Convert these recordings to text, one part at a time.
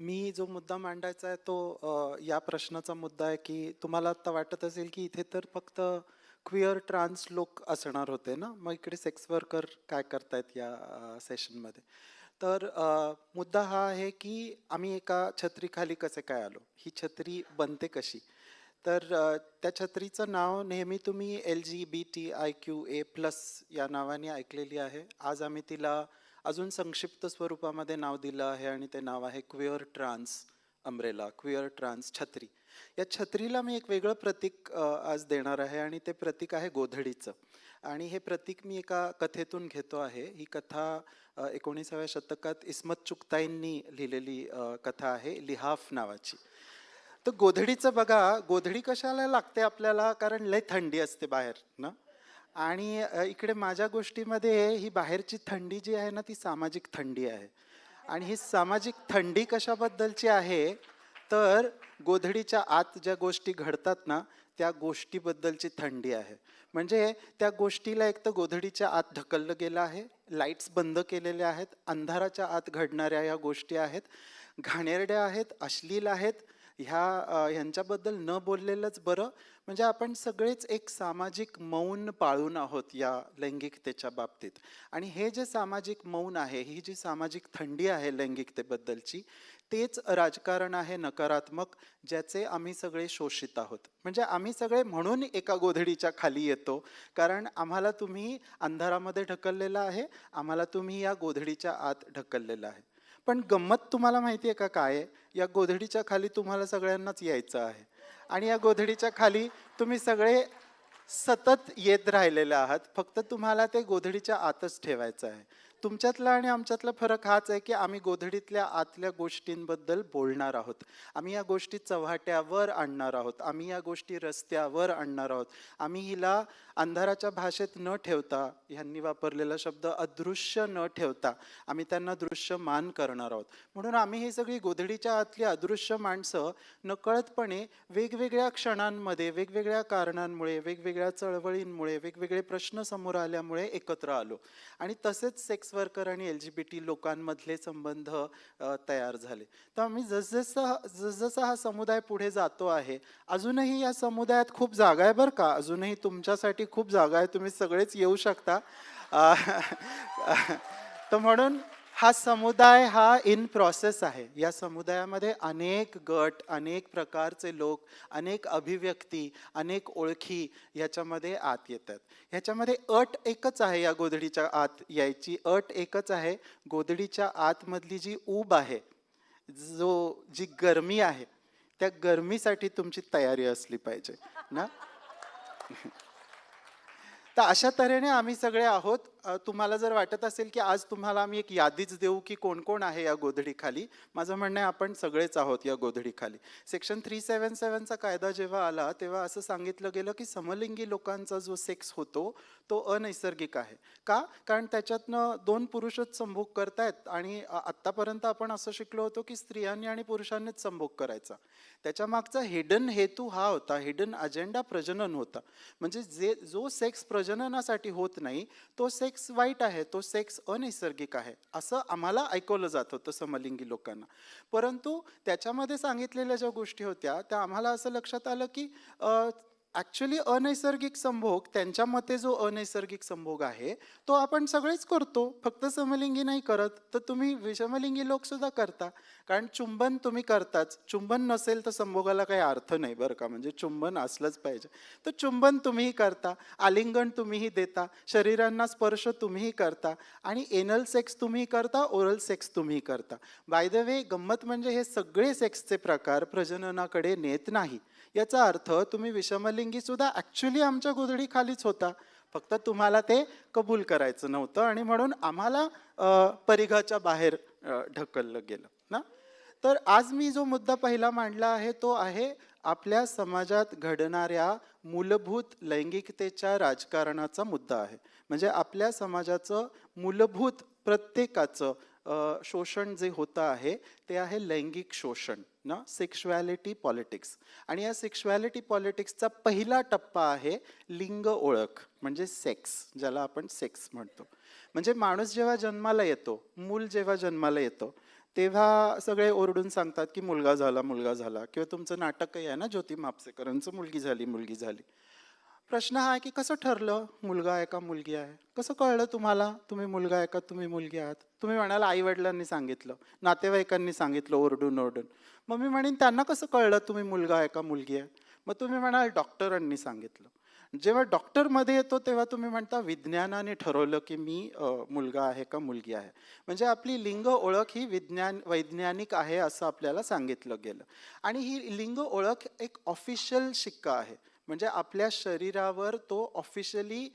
मी जो मुद्दा मांडायचा आहे तो या प्रश्नाचा मुद्दा आहे की तुम्हाला आता वाटत असेल की इथे तर फक्त क्विअर ट्रान्स लोक असणार होते ना? मग इकडे सेक्स वर्कर काय करतायत या सेशनमध्ये तर मुद्दा हा आहे की आम्ही एका छत्रीखाली कसे काय आलो? ही छत्री बनते कशी? तर त्या छत्रीचं नाव नेहमी तुम्ही L G B T I Q A plus या नावाने ऐकलेली आहे. आज आम्ही तिला अजून संक्षिप्त स्वरूपामध्ये नाव दिलं आहे आणि ते नाव आहे queer trans umbrella queer trans छत्री. या छत्रीला मी एक वेगळं प्रतीक आज देणार आहे आणि ते प्रतीक आहे गोधडीचं. आणि हे प्रतीक मी एका कथेतून घेतो आहे. ही कथा एकोणीसाव्या शतकात इस्मत चुकताईंनी लिहिलेली कथा आहे लिहाफ नावाची. तर गोधडीचं बघा गोधडी कशाला लागते आपल्याला? कारण लय थंडी असते बाहेर ना? आणि इकडे माझ्या गोष्टीमध्ये ही बाहेरची थंडी जी आहे ना ती सामाजिक थंडी आहे. आणि ही सामाजिक थंडी कशाबद्दलची आहे? तर गोधडीच्या आत ज्या गोष्टी घडतात ना त्या गोष्टीबद्दलची थंडी आहे. म्हणजे त्या गोष्टीला एक तर गोधडीच्या आत ढकललं गेलं आहे लाईट्स बंद केलेल्या आहेत अंधाराच्या आत घडणाऱ्या या गोष्टी आहेत घाणेरड्या आहेत अश्लील आहेत ह्या ह्यांच्याबद्दल न बोललेलंच बरं. म्हणजे आपण सगळेच एक सामाजिक मौन पाळून आहोत या लैंगिकतेच्या बाबतीत. आणि हे जे सामाजिक मौन आहे ही जी सामाजिक थंडी आहे लैंगिकतेबद्दलची तेच राजकारण आहे नकारात्मक ज्याचे आम्ही सगळे शोषित आहोत. म्हणजे आम्ही सगळे म्हणून एका गोधडीच्या खाली येतो कारण आम्हाला तुम्ही अंधारामध्ये ढकललेलं आहे आम्हाला तुम्ही या गोधडीच्या आत ढकललेलं आहे. पण गंमत तुम्हाला माहिती आहे का काय? या गोधडीच्या खाली तुम्हाला सगळ्यांनाच यायचं आहे. आणि या गोधडीच्या खाली तुम्ही सगळे सतत येत राहिलेले आहात. फक्त तुम्हाला ते गोधडीच्या आतच ठेवायचं आहे. तुमच्यातला आणि आमच्यातला फरक हाच आहे की आम्ही गोधडीतल्या आतल्या गोष्टींबद्दल बोलणार आहोत. आम्ही या गोष्टी चव्हाट्यावर आणणार आहोत. आम्ही या गोष्टी रस्त्यावर आणणार आहोत. आम्ही हिला अंधाराच्या भाषेत न ठेवता ह्यांनी वापरलेला शब्द अदृश्य न ठेवता आम्ही त्यांना दृश्यमान करणार आहोत. म्हणून आम्ही ही सगळी गोधडीच्या आतली अदृश्य माणसं नकळतपणे वेगवेगळ्या क्षणांमध्ये वेगवेगळ्या कारणांमुळे वेगवेगळ्या चळवळींमुळे वेगवेगळे प्रश्न समोर आल्यामुळे एकत्र आलो. आणि तसेच सेक्स वर्कर आणि एल जी बी टी लोकांमधले संबंध तयार झाले. तर आम्ही जसजसं जसजसा हा समुदाय पुढे जातो आहे अजूनही या समुदायात खूप जागा आहे बरं का. अजूनही तुमच्यासाठी खूप जागा आहे तुम्ही सगळेच येऊ शकता. तर म्हणून हा समुदाय हा इन प्रोसेस आहे. या समुदायामध्ये अनेक गट अनेक प्रकारचे लोक अनेक अभिव्यक्ती अनेक ओळखी ह्याच्यामध्ये आत येतात. ह्याच्यामध्ये अट एकच आहे या गोधडीच्या आत यायची. अट एकच आहे गोधडीच्या आतमधली जी ऊब आहे जो जी गरमी आहे त्या गरमीसाठी तुमची तयारी असली पाहिजे ना? तर अशा तऱ्हेने आम्ही सगळे आहोत. तुम्हाला जर वाटत असेल की आज तुम्हाला आम्ही एक यादीच देऊ की कोण कोण आहे या गोधडीखाली माझं म्हणणं आहे आपण सगळेच आहोत या गोधडीखाली. सेक्शन थ्री सेवन सेवनचा कायदा जेव्हा आला तेव्हा असं सांगितलं गेलं की समलिंगी लोकांचा जो सेक्स होतो तो अनैसर्गिक आहे. का? कारण त्याच्यातनं दोन पुरुषच संभोग करतायत आणि आत्तापर्यंत आपण असं शिकलो होतो की स्त्रियांनी आणि पुरुषांनीच संभोग करायचा. त्याच्या मागचा हिडन हेतू हा होता हिडन अजेंडा प्रजनन होता. म्हणजे जे जो सेक्स प्रजननासाठी होत नाही तो सेक्स वाईट आहे तो सेक्स अनैसर्गिक आहे असं आम्हाला ऐकवलं जात होतं समलिंगी लोकांना. परंतु त्याच्यामध्ये सांगितलेल्या ज्या गोष्टी होत्या त्या आम्हाला असं लक्षात आलं की ॲक्च्युली अनैसर्गिक संभोग त्यांच्या मते जो अनैसर्गिक संभोग आहे तो आपण सगळेच करतो. फक्त समलिंगी नाही करत तर तुम्ही विषमलिंगी लोक सुद्धा करता. कारण चुंबन तुम्ही करताच. चुंबन नसेल तर संभोगाला काही अर्थ नाही बरं का. म्हणजे चुंबन असलंच पाहिजे. तर चुंबन तुम्हीही करता आलिंगन तुम्हीही देता शरीरांना स्पर्श तुम्हीही करता आणि एनल सेक्स तुम्ही करता ओरल सेक्स तुम्ही करता. बाय द वे गंमत म्हणजे हे सगळे सेक्सचे प्रकार प्रजननाकडे नेत नाही. याचा अर्थ तुम्ही विषमलिंगी सुद्धा ॲक्च्युली आमच्या गोधडी खालीच होता. फक्त तुम्हाला ते कबूल करायचं नव्हतं आणि म्हणून आम्हाला परिघाच्या बाहेर ढकललं गेलं ना? तर आज मी जो मुद्दा पहिला मांडला आहे तो आहे आपल्या समाजात घडणाऱ्या मूलभूत लैंगिकतेच्या राजकारणाचा मुद्दा आहे. म्हणजे आपल्या समाजाचं मूलभूत प्रत्येकाचं शोषण जे होतं आहे ते आहे लैंगिक शोषण ना? सेक्शुॲलिटी पॉलिटिक्स आणि या सेक्शुॲलिटी पॉलिटिक्सचा पहिला टप्पा आहे लिंग ओळख म्हणजे सेक्स ज्याला आपण सेक्स म्हणतो. म्हणजे माणूस जेव्हा जन्माला येतो मूल जेव्हा जन्माला येतो तेव्हा सगळे ओरडून सांगतात की मुलगा झाला मुलगा झाला. किंवा तुमचं नाटकही आहे ना ज्योती म्हापसेकरांचं मुलगी झाली मुलगी झाली. प्रश्न हा आहे की कसं ठरलं मुलगा आहे का मुलगी आहे? कसं कळलं तुम्हाला? तुम्ही मुलगा आहे का तुम्ही मुलगी आहात? तुम्ही म्हणाल आई वडिलांनी सांगितलं नातेवाईकांनी सांगितलं ओरडून ओरडून. मग मी म्हणेन त्यांना कसं कळलं तुम्ही मुलगा आहे का मुलगी आहे? मग तुम्ही म्हणाल डॉक्टरांनी सांगितलं. जेव्हा डॉक्टरमध्ये येतो तेव्हा तुम्ही म्हणता विज्ञानाने ठरवलं की मी मुलगा आहे का मुलगी आहे? म्हणजे आपली लिंग ओळख ही विज्ञान वैज्ञानिक आहे असं आपल्याला सांगितलं गेलं. आणि ही लिंग ओळख एक ऑफिशियल शिक्का आहे. म्हणजे आपल्या शरीरावर तो ऑफिशियली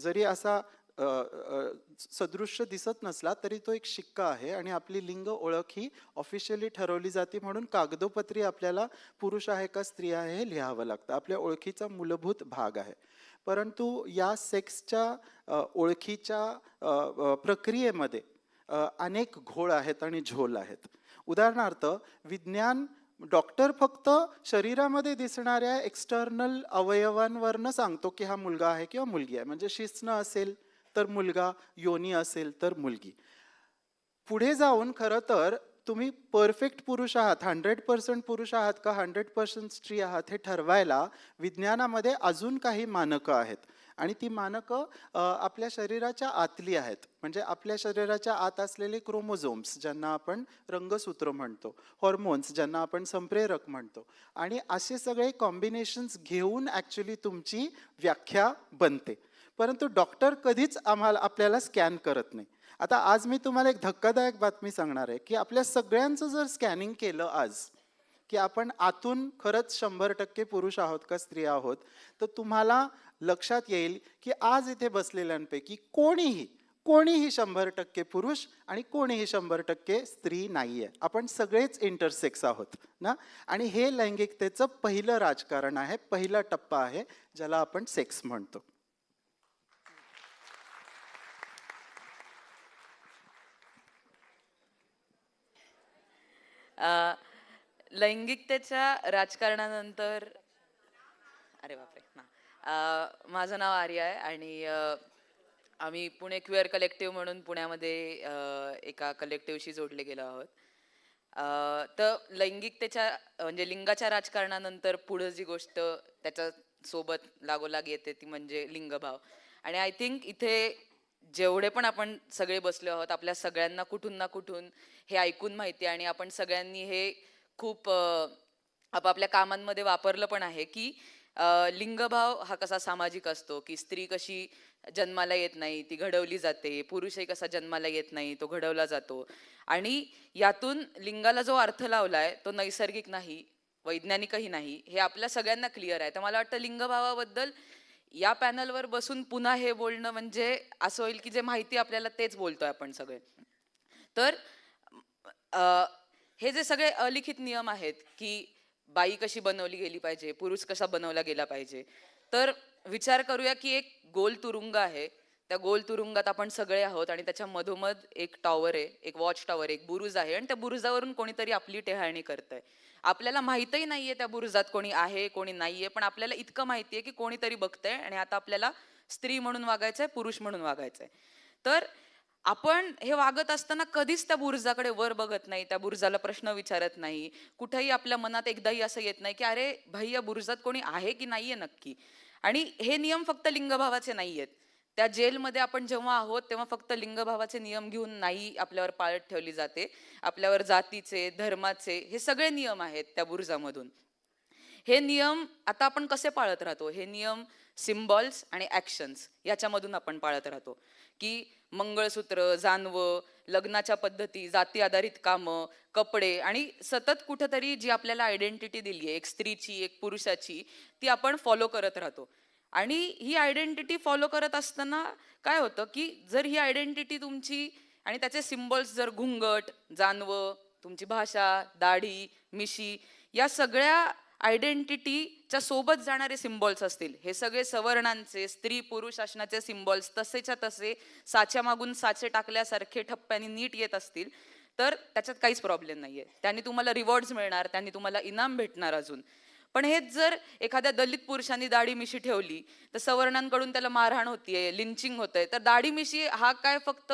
जरी असा सदृश्य दिसत नसला तरी तो एक शिक्का आहे आणि आपली लिंग ओळख ही ऑफिशियली ठरवली जाते म्हणून कागदोपत्री आपल्याला पुरुष आहे का स्त्री आहे हे लिहावं लागतं. आपल्या ओळखीचा मूलभूत भाग आहे. परंतु या सेक्सच्या ओळखीच्या प्रक्रियेमध्ये अनेक घोळ आहेत आणि झोल आहेत. उदाहरणार्थ विज्ञान डॉक्टर फक्त शरीरामध्ये दिसणाऱ्या एक्सटर्नल अवयवांवरनं सांगतो की हा मुलगा आहे किंवा मुलगी आहे. म्हणजे शिस्न असेल तर मुलगा योनी असेल तर मुलगी. पुढे जाऊन खरं तर तुम्ही परफेक्ट पुरुष आहात हंड्रेड पर्सेंट पुरुष आहात का हंड्रेड पर्सेंट स्त्री आहात हे ठरवायला विज्ञानामध्ये अजून काही मानकं आहेत. आणि ती मानकं आपल्या शरीराच्या आतली आहेत. म्हणजे आपल्या शरीराच्या आत असलेले क्रोमोझोम्स ज्यांना आपण रंगसूत्र म्हणतो हॉर्मोन्स ज्यांना आपण संप्रेरक म्हणतो आणि असे सगळे कॉम्बिनेशन्स घेऊन ॲक्च्युली तुमची व्याख्या बनते. परंतु डॉक्टर कधीच आम्हाला आपल्याला स्कॅन करत नाही. आता आज मी तुम्हाला एक धक्कादायक बातमी सांगणार आहे की आपल्या सगळ्यांचं जर स्कॅनिंग केलं आज की आपण आतून खरंच शंभर टक्के पुरुष आहोत का स्त्री आहोत तर तुम्हाला लक्षात येईल की आज इथे बसलेल्यांपैकी कोणीही कोणीही शंभर टक्के पुरुष आणि कोणीही शंभर टक्के स्त्री नाही आहे आपण सगळेच इंटरसेक्स आहोत ना? आणि हे लैंगिकतेचं पहिलं राजकारण आहे पहिला टप्पा आहे ज्याला आपण सेक्स म्हणतो. uh लैंगिकतेच्या राजकारणानंतर अरे बापरे ना माझं नाव आर्या आहे आणि आम्ही पुणे क्युअर कलेक्टिव्ह म्हणून पुण्यामध्ये एका कलेक्टिव्हशी जोडले गेलो आहोत. तर लैंगिकतेच्या म्हणजे लिंगाच्या राजकारणानंतर पुढं जी गोष्ट त्याच्या सोबत लागोलाग येते ती म्हणजे लिंगभाव. आणि आय थिंक इथे जेवढे पण आपण सगळे बसलो आहोत आपल्या सगळ्यांना कुठून ना कुठून हे ऐकून माहिती आहे आणि आपण सगळ्यांनी हे खूप आपापल्या कामांमध्ये वापरलं पण आहे की लिंगभाव हा कसा सामाजिक असतो की स्त्री कशी जन्माला येत नाही ती घडवली जाते पुरुषही कसा जन्माला येत नाही तो घडवला जातो. आणि यातून लिंगाला जो अर्थ लावलाय तो नैसर्गिक नाही वैज्ञानिकही नाही हे आपल्या सगळ्यांना क्लिअर आहे. तर मला वाटतं लिंगभावाबद्दल या पॅनलवर बसून पुन्हा हे बोलणं म्हणजे असं होईल की जे माहिती आपल्याला तेच बोलतोय आपण सगळे. तर हे जे सगळे अलिखित नियम आहेत की बाई कशी बनवली गेली पाहिजे पुरुष कसा बनवला गेला पाहिजे तर विचार करूया की एक गोल तुरुंग आहे. त्या गोल तुरुंगात आपण सगळे आहोत आणि त्याच्या मधोमध एक टॉवर आहे एक वॉच टॉवर एक बुरुज आहे आणि त्या बुरुजावरून कोणीतरी आपली टेहाळणी करतंय. आपल्याला माहितही नाहीये त्या बुरुजात कोणी आहे कोणी नाहीये पण आपल्याला इतकं माहितीये की कोणीतरी बघतंय आणि आता आपल्याला स्त्री म्हणून वागायचंय पुरुष म्हणून वागायचंय. तर आपण हे वागत असताना कधीच त्या बुरुजाकडे वर बघत नाही त्या बुरुजाला प्रश्न विचारत नाही. कुठेही आपल्या मनात एकदाही असं येत नाही की अरे भाई या बुरुजात कोणी आहे की नाहीये नक्की? आणि हे नियम फक्त लिंगभावाचे नाहीयेत. त्या जेलमध्ये आपण जेव्हा आहोत तेव्हा फक्त लिंगभावाचे नियम घेऊन नाही आपल्यावर पाळत ठेवली जाते. आपल्यावर जातीचे धर्माचे हे सगळे नियम आहेत त्या बुरुजामधून. हे नियम आता आपण कसे पाळत राहतो? हे नियम सिम्बॉल्स आणि ॲक्शन्स याच्यामधून आपण पाळत राहतो. की मंगळसूत्र जानवं लग्नाच्या पद्धती जाती आधारित कामं कपडे आणि सतत कुठंतरी जी आपल्याला आयडेंटिटी दिली आहे एक स्त्रीची एक पुरुषाची ती आपण फॉलो करत राहतो. आणि ही आयडेंटिटी फॉलो करत असताना काय होतं की जर ही आयडेंटिटी तुमची आणि त्याचे सिम्बॉल्स जर घुंगट जानवं तुमची भाषा दाढी मिशी या सगळ्या आयडेंटिटीच्या सोबत जाणारे सिम्बॉल्स असतील. हे सगळे सवर्णांचे स्त्री पुरुष असण्याचे सिम्बॉल्स तसेच्या तसे साच्या मागून साचे टाकल्यासारखे ठप्प्याने नीट येत असतील तर त्याच्यात काहीच प्रॉब्लेम नाहीये. त्यांनी तुम्हाला रिवॉर्ड्स मिळणार त्यांनी तुम्हाला इनाम भेटणार अजून. पण हेच जर एखाद्या दलित पुरुषांनी दाढी मिशी ठेवली तर सवर्णांकडून त्याला मारहाण होतीये लिंचिंग होतंय तर दाढी मिशी हा काय फक्त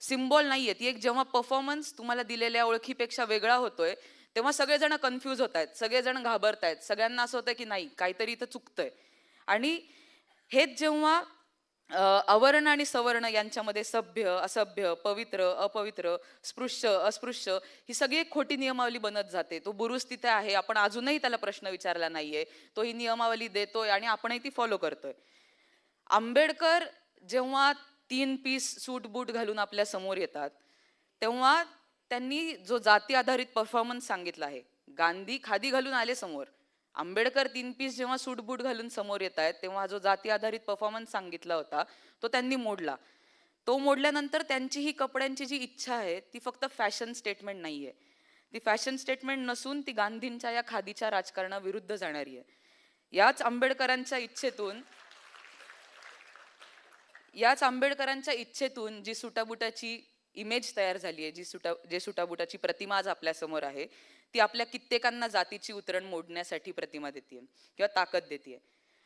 सिम्बॉल नाहीये. ती एक जेव्हा परफॉर्मन्स तुम्हाला दिलेल्या ओळखीपेक्षा वेगळा होतोय तेव्हा सगळेजण कन्फ्यूज होत आहेत. सगळेजण घाबरत आहेत. सगळ्यांना असं होतं की नाही काहीतरी इथं चुकतंय. आणि हेच जेव्हा अवर्ण आणि सवर्ण यांच्यामध्ये सभ्य असभ्य पवित्र अपवित्र स्पृश्य अस्पृश्य ही सगळी एक खोटी नियमावली बनत जाते. तो बुरुज तिथे आहे. आपण अजूनही त्याला प्रश्न विचारला नाहीये. तो ही नियमावली देतोय आणि आपणही ती फॉलो करतोय. आंबेडकर जेव्हा तीन पीस सूट बूट घालून आपल्यासमोर येतात तेव्हा त्यांनी जो जाती आधारित परफॉर्मन्स सांगितला आहे गांधी खादी घालून आले समोर आंबेडकर तीन पीस जेव्हा सूटबूट घालून समोर येत आहेत तेव्हा जो जाती आधारित परफॉर्मन्स सांगितला होता तो त्यांनी मोडला. तो मोडल्यानंतर त्यांची ही कपड्यांची जी इच्छा आहे ती फक्त फॅशन स्टेटमेंट नाहीये. ती फॅशन स्टेटमेंट नसून ती गांधींच्या या खादीच्या राजकारणाविरुद्ध जाणारी आहे. याच आंबेडकरांच्या इच्छेतून याच आंबेडकरांच्या इच्छेतून जी सुटाबुटाची इमेज तयार झाली आहे जी सुटा जे सुटाबुटाची प्रतिमा आज आपल्यासमोर आहे ती आपल्या कित्येकांना जातीची उतरण मोडण्यासाठी प्रतिमा देते किंवा ताकद देते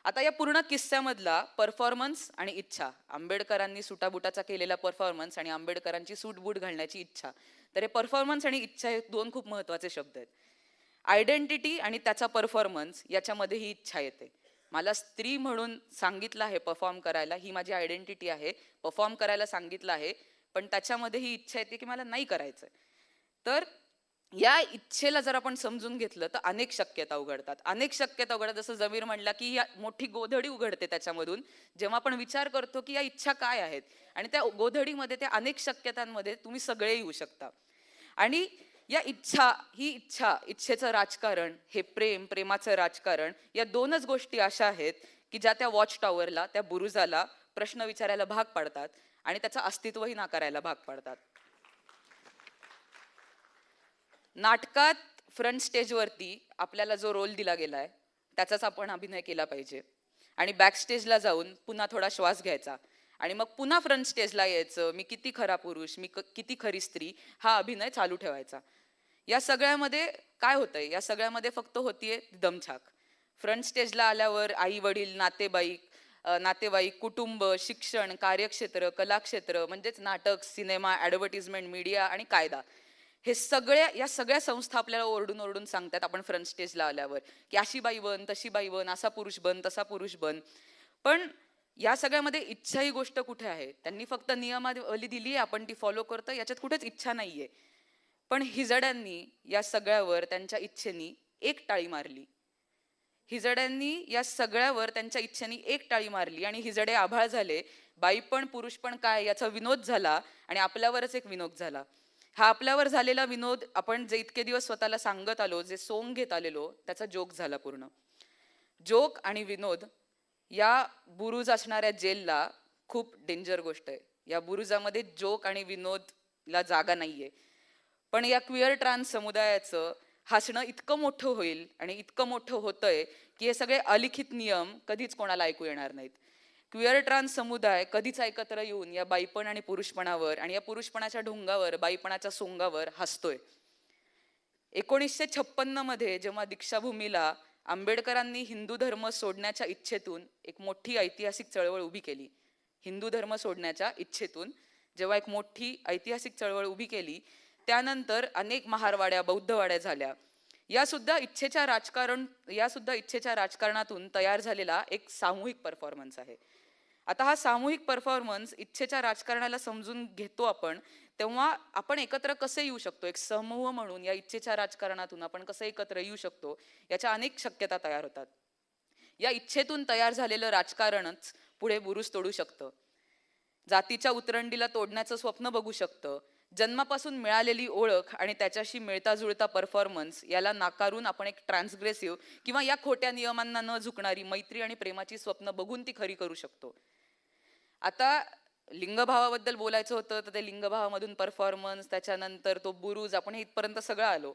आता या पूर्ण किस्स्यामधला परफॉर्मन्स आणि इच्छा आंबेडकरांनी सुटाबुटाचा केलेला परफॉर्मन्स आणि आंबेडकरांची सूटबूट घालण्याची इच्छा तर हे परफॉर्मन्स आणि इच्छा हे दोन खूप महत्त्वाचे शब्द आहेत. आयडेंटिटी आणि त्याचा परफॉर्मन्स याच्यामध्ये ही इच्छा येते. मला स्त्री म्हणून सांगितलं आहे परफॉर्म करायला ही माझी आयडेंटिटी आहे परफॉर्म करायला सांगितलं आहे पण त्याच्यामध्ये ही इच्छा येते की मला नाही करायचं तर या इच्छेला जर आपण समजून घेतलं तर अनेक शक्यता उघडतात. अनेक शक्यता उघडतात. जसं जमीर म्हणला की या मोठी गोधडी उघडते त्याच्यामधून. जेव्हा आपण विचार करतो की या इच्छा काय आहेत? आणि त्या गोधडीमध्ये त्या अनेक शक्यतांमध्ये तुम्ही सगळे येऊ शकता. आणि या इच्छा ही इच्छा इच्छेचं राजकारण हे प्रेम प्रेमाचं राजकारण या दोनच गोष्टी अशा आहेत की ज्या त्या वॉच टॉवरला त्या बुरुजाला प्रश्न विचारायला भाग पाडतात. आणि त्याचं अस्तित्वही नाकारायला भाग पाडतात. नाटकात फ्रंट स्टेजवरती आपल्याला जो रोल दिला गेलाय त्याचाच आपण अभिनय केला पाहिजे. आणि बॅक स्टेजला जाऊन पुन्हा थोडा श्वास घ्यायचा. आणि मग पुन्हा फ्रंट स्टेजला यायचं मी किती खरा पुरुष मी किती खरी स्त्री हा अभिनय चालू ठेवायचा. या सगळ्यामध्ये काय होतंय? या सगळ्यामध्ये फक्त होतीये दमछाक. फ्रंट स्टेजला आल्यावर आई वडील नातेबाईक नातेवाईक कुटुंब शिक्षण कार्यक्षेत्र कलाक्षेत्र म्हणजेच नाटक सिनेमा ॲडव्हर्टिजमेंट मीडिया आणि कायदा हे सगळ्या या सगळ्या संस्था आपल्याला ओरडून ओरडून सांगतात आपण फ्रंट स्टेजला आल्यावर. की अशी बाई बन तशी बाई बन असा पुरुष बन तसा पुरुष बन. पण या सगळ्यामध्ये इच्छा ही गोष्ट कुठे आहे? त्यांनी फक्त नियमावली दिली आहे आपण ती फॉलो करतो याच्यात कुठेच इच्छा नाहीये. पण हिजड्यांनी या सगळ्यावर त्यांच्या इच्छेनी एक टाळी मारली. हिजड्यांनी या सगळ्यावर त्यांच्या इच्छेनी एक टाळी मारली आणि हिजडे आभाळ झाले. बाई पण पुरुष पण काय याचा विनोद झाला आणि आपल्यावरच एक विनोद झाला. हा आपल्यावर झालेला विनोद आपण जे इतके दिवस स्वतःला सांगत आलो जे सोंग घेत आलेलो त्याचा जोक झाला पूर्ण. जोक आणि विनोद या बुरुज असणाऱ्या जेलला खूप डेंजर गोष्ट आहे. या बुरुजामध्ये जोक आणि विनोदला जागा नाहीये. पण या क्विअर ट्रान्स समुदायाचं हसणं इतकं मोठं होईल आणि इतकं मोठं होतंय की हे सगळे अलिखित नियम कधीच कोणाला ऐकू येणार नाहीत. क्युअर ट्रान्स समुदाय कधीच एकत्र येऊन या बाईपण आणि पुरुषपणावर आणि या पुरुषपणाच्या ढोंगावर बाईपणाच्या सोंगावर हसतोय. एकोणीसशे छप्पन्नमध्ये जेव्हा दीक्षाभूमीला आंबेडकरांनी हिंदू धर्म सोडण्याच्या इच्छेतून एक मोठी ऐतिहासिक चळवळ उभी केली. हिंदू धर्म सोडण्याच्या इच्छेतून जेव्हा एक मोठी ऐतिहासिक चळवळ उभी केली त्यानंतर अनेक महारवाड्या बौद्धवाड्या झाल्या. या सुद्धा इच्छेच्या राजकारण या सुद्धा इच्छेच्या राजकारणातून तयार झालेला एक सामूहिक परफॉर्मन्स आहे. आता हा सामूहिक परफॉर्मन्स इच्छेच्या राजकारणाला समजून घेतो आपण तेव्हा आपण एकत्र कसे येऊ शकतो? एक समूह म्हणून या इच्छेच्या राजकारणातून आपण कसं एकत्र येऊ शकतो? याच्या अनेक शक्यता तयार होतात. या इच्छेतून तयार झालेलं राजकारणच पुढे बुरुज तोडू शकतं. जातीच्या उतरंडीला तोडण्याचं स्वप्न बघू शकतं. जन्मापासून मिळालेली ओळख आणि त्याच्याशी मिळता जुळता परफॉर्मन्स याला नाकारून आपण एक ट्रान्सग्रेसिव्ह किंवा या खोट्या नियमांना न झुकणारी मैत्री आणि प्रेमाची स्वप्न बघून ती खरी करू शकतो. आता लिंगभावाबद्दल बोलायचं होतं तर ते लिंगभावामधून परफॉर्मन्स त्याच्यानंतर तो बुरुज आपण हे इथपर्यंत सगळं आलो.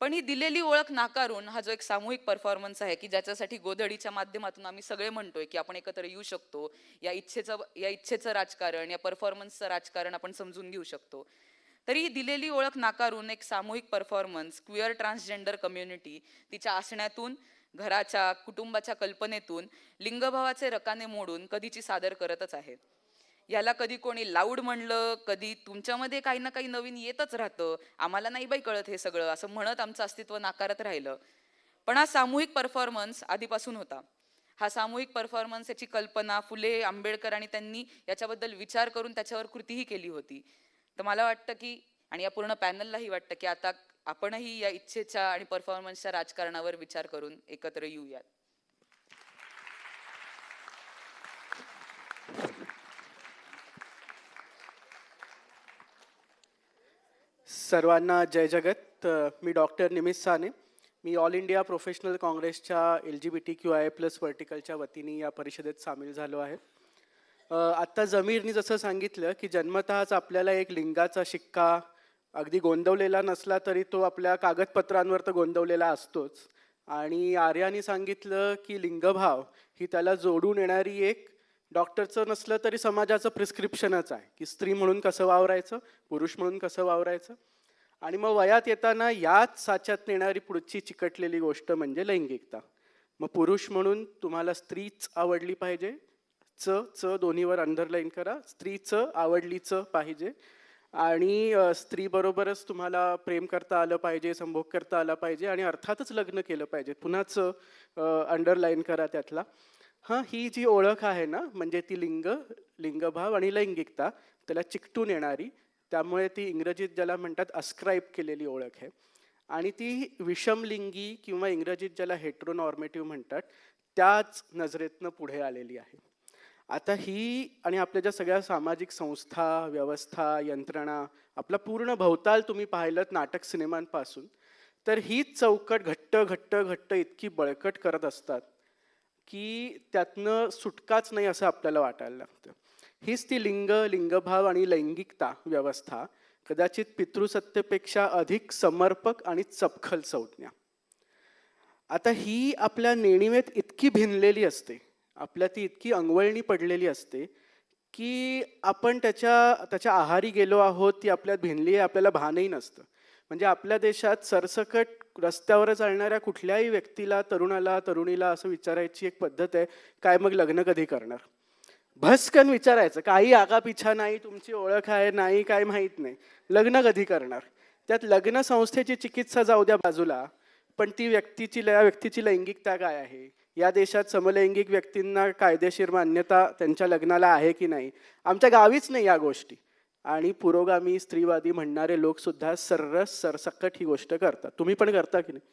पण ही दिलेली ओळख नाकारून हा जो एक सामूहिक परफॉर्मन्स आहे की ज्याच्यासाठी गोधडीच्या माध्यमातून आम्ही सगळे म्हणतोय की आपण एकत्र येऊ शकतो या इच्छेचं या इच्छेचं राजकारण या परफॉर्मन्सचं राजकारण आपण समजून घेऊ शकतो. तरी ही दिलेली ओळख नाकारून एक सामूहिक परफॉर्मन्स क्विअर ट्रान्सजेंडर कम्युनिटी तिच्या असण्यातून घराच्या कुटुंबाच्या कल्पनेतून लिंगभावाचे रकाने मोडून कधीची सादर करतच आहेत याला कधी कोणी लाऊड म्हणलं कधी तुमच्यामध्ये काही ना काही नवीन येतच राहतं. आम्हाला नाही बाई कळत हे सगळं असं म्हणत आमचं अस्तित्व नाकारत राहिलं. पण हा सामूहिक परफॉर्मन्स आधीपासून होता. हा सामूहिक परफॉर्मन्स याची कल्पना फुले आंबेडकर आणि त्यांनी याच्याबद्दल विचार करून त्याच्यावर कृतीही केली होती. तर मला वाटतं की आणि या पूर्ण पॅनललाही वाटतं की आता आपणही या इच्छेच्या आणि परफॉर्मन्सच्या राजकारणावर विचार करून एकत्र येऊयात. सर्वांना जय जगत. मी डॉक्टर निमित साने. मी ऑल इंडिया प्रोफेशनल काँग्रेसच्या L G B T Q I plus वर्टिकलच्या वतीने या परिषदेत सामील झालो आहे. आत्ता जमीरनी जसं सांगितलं की जन्मतःच आपल्याला एक लिंगाचा शिक्का अगदी गोंदवलेला नसला तरी तो आपल्या कागदपत्रांवर तर गोंदवलेला असतोच. आणि आर्याने सांगितलं की लिंगभाव ही त्याला जोडून येणारी एक डॉक्टरचं नसलं तरी समाजाचं प्रिस्क्रिप्शनच आहे. की स्त्री म्हणून कसं वावरायचं पुरुष म्हणून कसं वावरायचं? आणि मग वयात येताना याच साच्यात येणारी पुढची चिकटलेली गोष्ट म्हणजे लैंगिकता. मग पुरुष म्हणून तुम्हाला स्त्रीच आवडली पाहिजे. च च दोन्हीवर अंडरलाईन करा. स्त्रीचं आवडलीच पाहिजे. आणि स्त्रीबरोबरच तुम्हाला प्रेम करता आलं पाहिजे संभोग करता आला पाहिजे आणि अर्थातच लग्न केलं पाहिजे. पुन्हाच अंडरलाईन करा त्यातला. हां ही जी ओळख आहे ना म्हणजे ती लिंग लिंगभाव आणि लैंगिकता त्याला चिकटून येणारी त्यामुळे ती इंग्रजीत ज्याला म्हणतात अस्क्राईब केलेली ओळख आहे. आणि ती विषमलिंगी किंवा इंग्रजीत ज्याला हेट्रोनॉर्मेटिव्ह म्हणतात त्याच नजरेतनं पुढे आलेली आहे. आता ही आणि आपल्या ज्या सगळ्या सामाजिक संस्था व्यवस्था यंत्रणा आपला पूर्ण भवताल तुम्ही पाहिलं नाटक सिनेमांपासून तर हीच चौकट घट्ट घट्ट घट्ट इतकी बळकट करत असतात की त्यातनं सुटकाच नाही असं आपल्याला वाटायला लागतं. हीच ती लिंग लिंगभाव आणि लैंगिकता व्यवस्था कदाचित पितृसत्तेपेक्षा अधिक समर्पक आणि चपखल संज्ञा. आता ही आपल्या नेणिवेत इतकी भिनलेली असते आपल्या ती इतकी अंगवळणी पडलेली असते की आपण त्याच्या त्याच्या आहारी गेलो आहोत ती आपल्यात भिनली आहे आपल्याला भानही नसतं. म्हणजे आपल्या देशात सरसकट रस्त्यावर चालणाऱ्या कुठल्याही व्यक्तीला तरुणाला तरुणीला असं विचारायची एक पद्धत आहे काय मग लग्न कधी करणार? भस्कन विचारायचं काही आगापिछा नाही तुमची ओळख आहे नाही काय माहीत नाही. लग्न कधी करणार? त्यात लग्न संस्थेची चिकित्सा जाऊ द्या बाजूला पण ती व्यक्तीची या व्यक्तीची लैंगिकता काय आहे? या देशात समलैंगिक व्यक्तींना कायदेशीर मान्यता त्यांच्या लग्नाला आहे की नाही? आमच्या गावीच नाही या गोष्टी. आणि पुरोगामी स्त्रीवादी म्हणणारे लोकसुद्धा सर्रस सरसकट ही गोष्ट करतात. तुम्ही पण करता की नाही?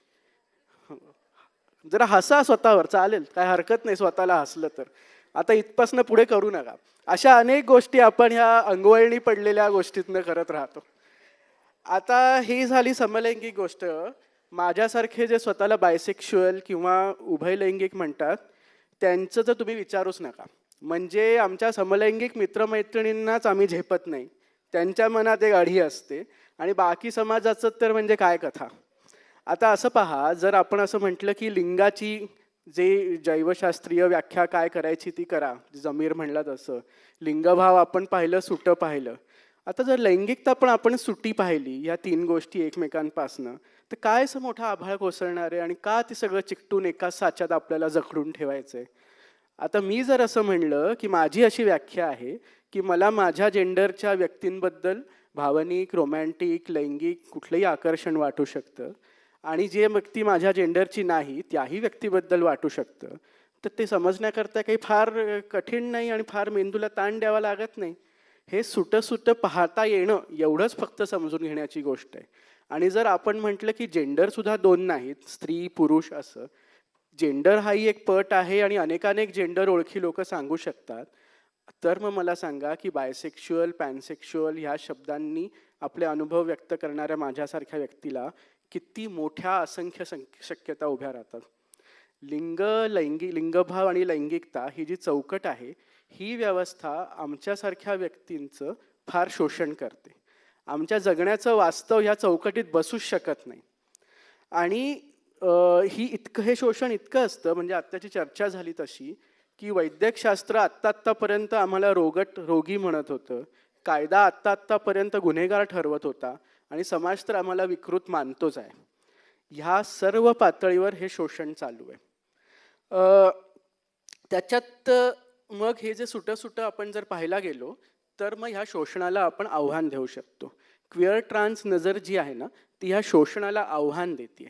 जरा हसा स्वतःवर चालेल. काय हरकत नाही स्वतःला हसलं तर. आता इथपासनं पुढे करू नका. अशा अनेक गोष्टी आपण ह्या अंगवळणी पडलेल्या गोष्टीतनं करत राहतो. आता ही झाली समलैंगिक गोष्ट. माझ्यासारखे जे स्वतःला बायसेक्शुअल किंवा उभयलैंगिक म्हणतात त्यांचं तर तुम्ही विचारूच नका. म्हणजे आमच्या समलैंगिक मित्रमैत्रिणींनाच आम्ही झेपत नाही. त्यांच्या मनात एक अढी असते. आणि बाकी समाजाचं तर म्हणजे काय कथा? आता असं पहा जर आपण असं म्हटलं की लिंगाची जे जैवशास्त्रीय व्याख्या काय करायची ती करा. जमीर म्हणला तसं लिंगभाव आपण पाहिलं सुटं पाहिलं. आता जर लैंगिकता पण आपण सुटी पाहिली या तीन गोष्टी एकमेकांपासनं तर काय असं मोठा आभाळ कोसळणार आहे आणि का ते सगळं चिकटून एकाच साच्यात आपल्याला जखडून ठेवायचं? आहे आता मी जर असं म्हणलं की माझी अशी व्याख्या आहे की मला माझ्या जेंडरच्या व्यक्तींबद्दल भावनिक रोमॅन्टिक लैंगिक कुठलंही आकर्षण वाटू शकतं आणि जे व्यक्ती माझ्या जेंडरची नाही त्याही व्यक्तीबद्दल वाटू शकतं. तर ते समजण्याकरता काही फार कठीण नाही आणि फार मेंदूला ताण द्यावा लागत नाही. हे सुटं सुटं पाहता येणं एवढंच फक्त समजून घेण्याची गोष्ट आहे. आणि जर आपण म्हटलं की जेंडरसुद्धा दोन नाहीत स्त्री पुरुष असं जेंडर हाही एक पट आहे आणि अनेकानेक जेंडर ओळखी लोक सांगू शकतात. तर मग मला सांगा की बायसेक्शुअल पॅनसेक्शुअल ह्या शब्दांनी आपले अनुभव व्यक्त करणाऱ्या माझ्यासारख्या व्यक्तीला किती मोठ्या असंख्य शक्यता उभ्या राहतात. लिंग लैंगिक लिंगभाव आणि लैंगिकता ही जी चौकट आहे ही व्यवस्था आमच्यासारख्या व्यक्तींचं फार शोषण करते. आमच्या जगण्याचं वास्तव ह्या चौकटीत बसूच शकत नाही. आणि ही इतकं हे शोषण इतकं असतं म्हणजे आत्ताची चर्चा झाली तशी की वैद्यकशास्त्र आत्ता आत्तापर्यंत आम्हाला रोगट रोगी म्हणत होतं. कायदा आत्ता आत्तापर्यंत गुन्हेगार ठरवत होता. आणि समाज तर आम्हाला विकृत मानतोच आहे. ह्या सर्व पातळीवर हे शोषण चालू आहे. त्याच्यात मग हे जे सुटं सुटं आपण जर पाहायला गेलो तर मग ह्या शोषणाला आपण आव्हान देऊ शकतो. क्विअर ट्रान्स नजर जी आहे ना ती ह्या शोषणाला आव्हान देते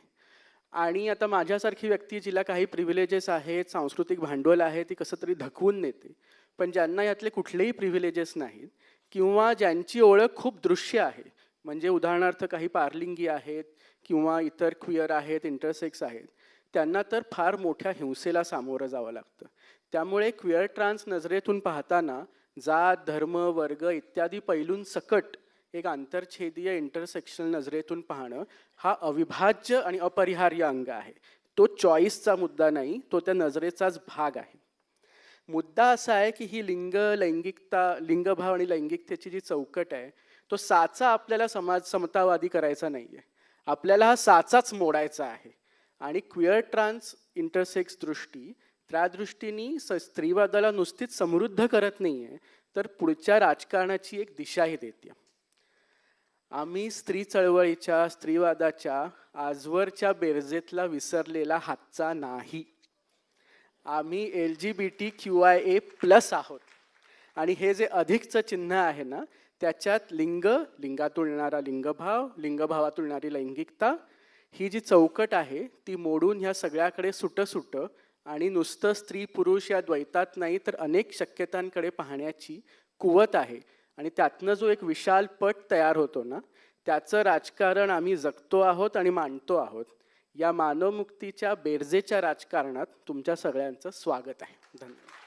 आणि आता माझ्यासारखी व्यक्ती जिला काही प्रिव्हिलेजेस आहेत सांस्कृतिक भांडवल आहे ती कसं तरी धकवून नेते. पण ज्यांना यातले कुठलेही प्रिव्हिलेजेस नाहीत किंवा ज्यांची ओळख खूप दृश्य आहे म्हणजे उदाहरणार्थ काही पारलिंगी आहेत किंवा इतर क्विअर आहेत इंटरसेक्स आहेत त्यांना तर फार मोठ्या हिंसेला सामोरं जावं लागतं. त्यामुळे क्विअर ट्रान्स नजरेतून पाहताना जात धर्म वर्ग इत्यादी पैलून सकट एक आंतरछेदीय इंटरसेक्शनल नजरेतून पाहणं हा अविभाज्य आणि अपरिहार्य अंग आहे. तो चॉईसचा मुद्दा नाही तो त्या नजरेचाच भाग आहे. मुद्दा असा आहे की ही लिंग लैंगिकता लिंगभाव आणि लैंगिकतेची जी चौकट आहे तो साचा आपल्याला समाज समतावादी करायचा नाही आहे आपल्याला हा साचाच मोडायचा आहे. आणि क्विअर ट्रान्स इंटरसेक्स दृष्टी त्या दृष्टीने स स्त्रीवादाला नुसतीच समृद्ध करत नाही आहे तर पुढच्या राजकारणाची एक दिशाही देते. आम्ही स्त्री चळवळीच्या स्त्रीवादाच्या आजवरच्या बेरजेतला विसरलेला हातचा नाही. आम्ही L G B T Q I A plus आहोत. आणि हे जे अधिकचं चिन्ह आहे ना त्याच्यात लिंग लिंगातून येणारा लिंगभाव लिंगभावातून येणारी लैंगिकता ही जी चौकट आहे ती मोडून ह्या सगळ्याकडे सुटं सुटं आणि नुसतं स्त्री पुरुष या द्वैतात नाही तर अनेक शक्यतांकडे पाहण्याची कुवत आहे. आणि त्यातनं जो एक विशाल पट तयार होतो ना त्याचं राजकारण आम्ही जगतो आहोत आणि मांडतो आहोत. या मानवमुक्तीच्या बेरजेच्या राजकारणात तुमच्या सगळ्यांचं स्वागत आहे. धन्यवाद.